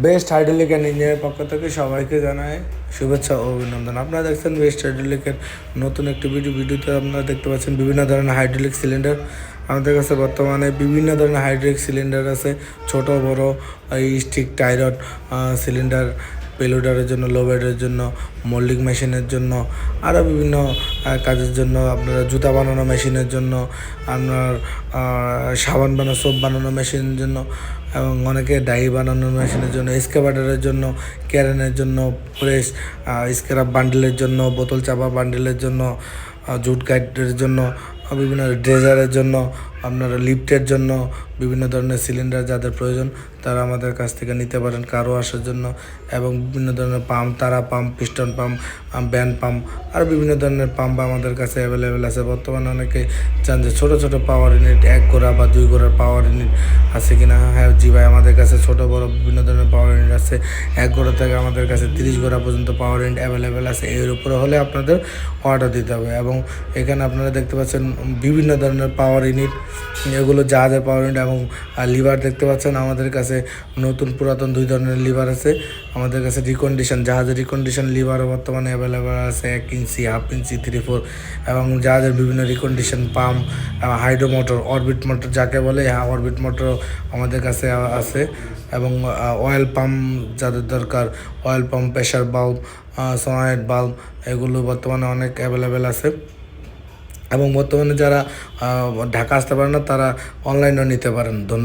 Best hydraulic and ইঞ্জিনের পক্ষ থেকে সবাইকে জানাই শুভেচ্ছা ও অভিনন্দন। আপনারা দেখছেন বেস্ট হাইড্রোলিকের নতুন একটি ভিডিও। ভিডিওতে আপনারা দেখতে পাচ্ছেন বিভিন্ন ধরনের হাইড্রোলিক সিলিন্ডার। আমাদের কাছে বর্তমানে বিভিন্ন ধরনের হাইড্রোলিক সিলিন্ডার আছে। ছোট, বড় স্টিক টাইরড সিলিন্ডার, পেলোডারের জন্য লোবেডের জন্য, মোল্ডিং মেশিনের জন্য আরও বিভিন্ন কাজের জন্য, আপনারা জুতা বানানো মেশিনের জন্য, আপনার সাবান বানানো, সোপ বানানো মেশিনের জন্য এবং অনেকে ডাই বানানোর মেশিনের জন্য স্কেবাটারের জন্য, ক্যারেনের জন্য প্রেস স্ক্রাব বান্ডেলের জন্য, বোতল চাপা বান্ডেলের জন্য জুট গাইডের জন্য বিভিন্ন ড্রেজারের জন্য, আপনার লিফটের জন্য, বিভিন্ন ধরনের সিলিন্ডার যাদের প্রয়োজন, তারা আমাদের কাছ থেকে নিতে পারেন কারও আসার জন্য, এবং বিভিন্ন ধরনের পাম্প তারা pump piston pump band pump আর বিভিন্ন ধরনের পাম্প আমাদের কাছে অ্যাভেলেবেল আছে। বর্তমানে অনেকে চান যে ছোটো ছোটো পাওয়ার ইউনিট এক গোড়া বা দুই গোড়ার পাওয়ার ইউনিট আছে কিনা। জি ভাই, আমাদের কাছে ছোট, বড় বিভিন্ন ধরনের পাওয়ার ইউনিট আছে। এক গোড়া থেকে আমাদের কাছে তিরিশ গোড়া পর্যন্ত পাওয়ার ইউনিট অ্যাভেলেবেল আছে। এর উপরে হলে আপনাদের অর্ডার দিতে হবে এবং এখানে আপনারা দেখতে পাচ্ছেন বিভিন্ন ধরনের পাওয়ার ইউনিট এগুলো জাহাজের পাওয়ার ইউনিট এবং লিভার দেখতে পাচ্ছেন। আমাদের কাছে নতুন পুরাতন দুই ধরনের লিভার আছে। আমাদের কাছে রিকন্ডিশন জাহাজের রিকন্ডিশন লিভারও বর্তমানে অ্যাভেলেবেল আছে। এক inch half inch three four এবং জাহাজের বিভিন্ন recondition pump hydro motor orbit motor যাকে বলে হ্যাঁ অরবিট মোটর আমাদের কাছে আছে এবং অয়েল পাম্প যাদের দরকার অয়েল পাম্প প্রেশার বাল্ব সোনাইট বাল্ব এগুলো বর্তমানে অনেক অ্যাভেলেবেল আছে। এবং বর্তমানে যারা ঢাকা আসতে পারে না, তারা অনলাইনেও নিতে পারেন। ধন্যবাদ।